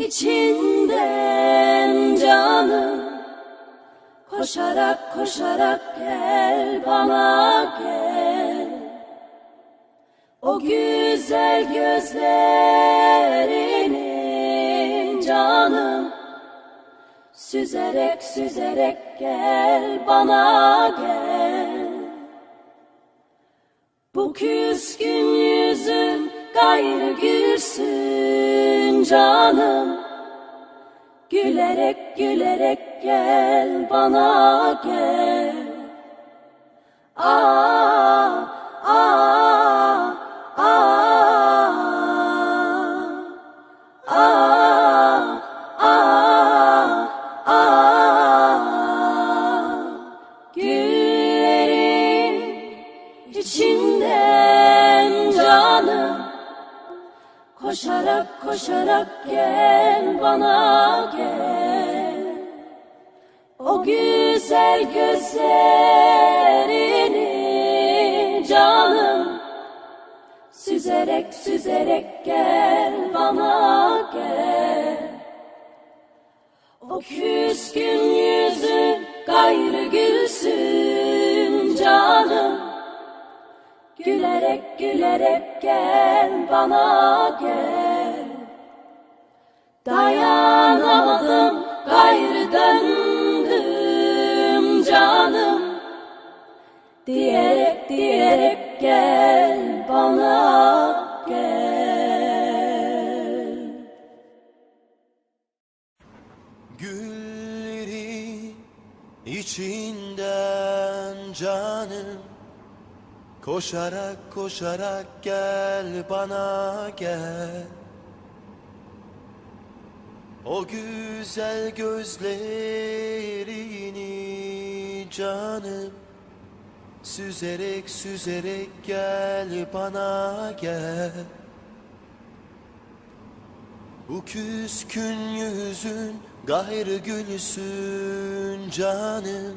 içinden canım Koşarak koşarak gel bana gel. O güzel gözlerini canım Süzerek süzerek gel bana gel. Bu küskün yüzün gayrı gülsün canım. Gülerek gülerek gel bana gel. Aa, Koşarak koşarak gel bana gel. O güzel gözlerini canım Süzerek süzerek gel bana gel. O küskün yüzün gayrı gülsün Gülerek gülerek gel bana gel. Dayanamadım gayrı döndüm canım. Diyerek diyerek gel bana gel. Gülleri içinden canım Koşarak koşarak gel bana gel. O güzel gözlerini canım Süzerek süzerek gel bana gel. Bu küskün yüzün gayrı gülsün canım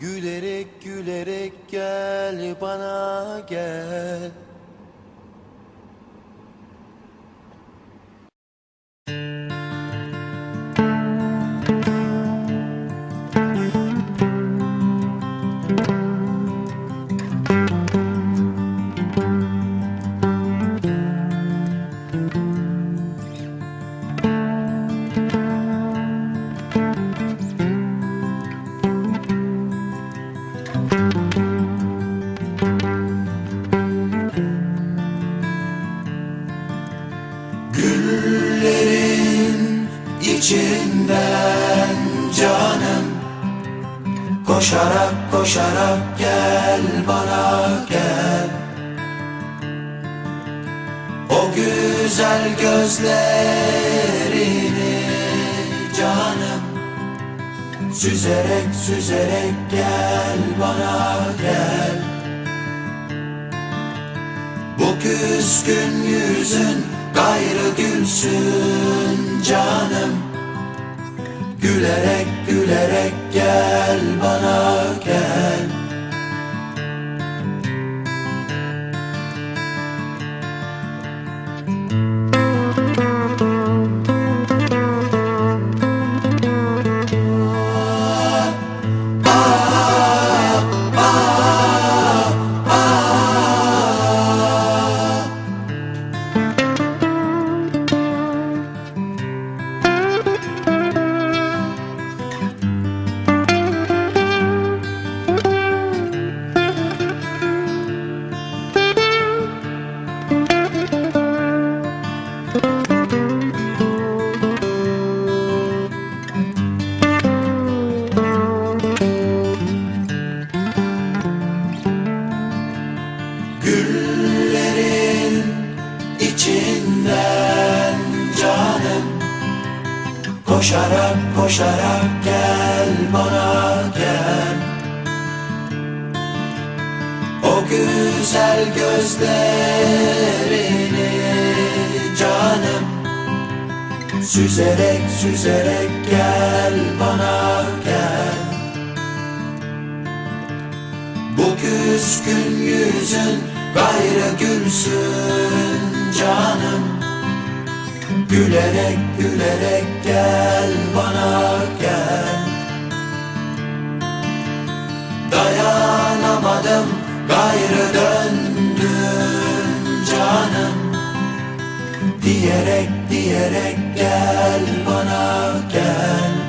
Gülerek gülerek gel bana gel içinden canım. Koşarak koşarak gel bana gel. O güzel gözlerini canım. Süzerek süzerek gel bana gel. Bu küskün yüzün gayrı gülsün canım. Gülerek gülerek gel bana Güllerin içinden canım. Koşarak koşarak gel bana gel. O güzel gözlerini canım. Süzerek süzerek gel bana küskün yüzün gayrı gülsün canım. Gülerek gülerek gel bana gel. Dayanamadım gayrı döndüm canım. Diyerek diyerek gel bana gel